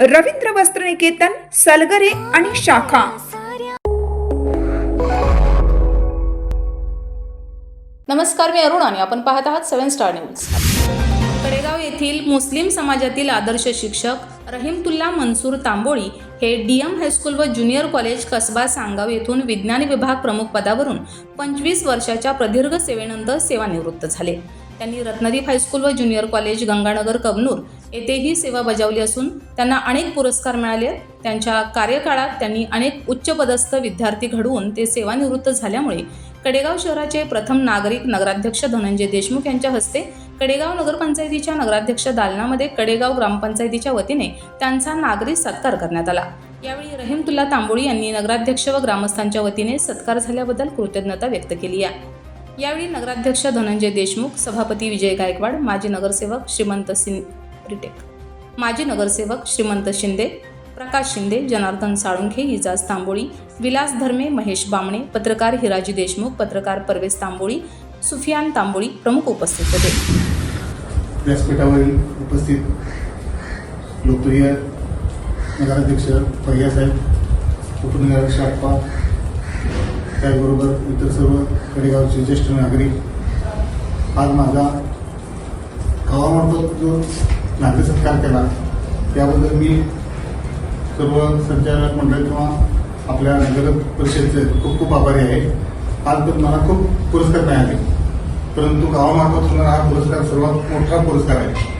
रवींद्र वस्त्रनिकेतन सलगरे आणि शाखा. नमस्कार मी अरुण आणि आपण पाहत आहात सेवन स्टार न्यूज. कडेगाव येथील मुस्लिम समाजातील आदर्श शिक्षक रहीमतुल्ला मनसूर तांबोळी हे डीएम हायस्कूल व ज्युनियर कॉलेज कसबा सांगाव येथून विज्ञान विभाग प्रमुख पदावरून पंचवीस वर्षाच्या प्रदीर्घ सेवेनंतर सेवानिवृत्त झाले. त्यांनी रत्नदीप हायस्कूल व ज्युनियर कॉलेज गंगानगर कबनूर येथेही सेवा बजावली असून त्यांना अनेक पुरस्कार मिळाले आहेत. त्यांच्या कार्यकाळात त्यांनी अनेक उच्चपदस्थ विद्यार्थी घडवून ते सेवानिवृत्त झाल्यामुळे कडेगाव शहराचे प्रथम नागरिक नगराध्यक्ष धनंजय देशमुख यांच्या हस्ते कडेगाव नगरपंचायतीच्या नगराध्यक्ष दालनामध्ये कडेगाव ग्रामपंचायतीच्या वतीने त्यांचा नागरिक सत्कार करण्यात आला यावेळी रहीमतुल्ला तांबोळी यांनी नगराध्यक्ष व ग्रामस्थांच्या वतीने सत्कार झाल्याबद्दल कृतज्ञता व्यक्त केली आहे यावेळी नगराध्यक्ष धनंजय देशमुख सभापती विजय गायकवाड माजी नगरसेवक श्रीमंत सिंग डिटेक माजी नगरसेवक श्रीमंत शिंदे प्रकाश शिंदे जनार्दन साळुंखे इजाज तांबोळी विलास धर्मे महेश बामणे पत्रकार हिराजी देशमुख पत्रकार परवेश तांबोळी सुफियान तांबोळी प्रमुख उपस्थित होते. व्यासपीठावरील उपस्थित लोकप्रिय नगराध्यक्ष साहेब उपनगराध्यक्ष अप्पा त्याचबरोबर इतर सर्व कडेगावचे ज्येष्ठ नागरिक. आज माझा गावामार्फत जो नातेसत्कार केला. त्याबद्दल मी सर्व संचालक मंडळ किंवा आपल्या नगर परिषदेचे खूप खूप आभारी आहे. आजपर्यंत मला खूप पुरस्कार मिळाले. परंतु गावामार्फत होणारा हा पुरस्कार सर्वात मोठा पुरस्कार आहे.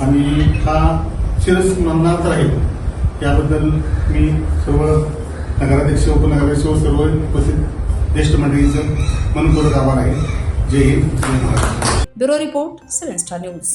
आणि हा चिरस्मरणात राहील. त्याबद्दल मी सर्व नगराध्यक्ष उपनगराध्यक्ष व सर्व उपस्थित ज्येष्ठ मंडळींचं मनपूर्वक आभार आहे. Jai Hind. Jai Maharashtra. Bureau report seven star news.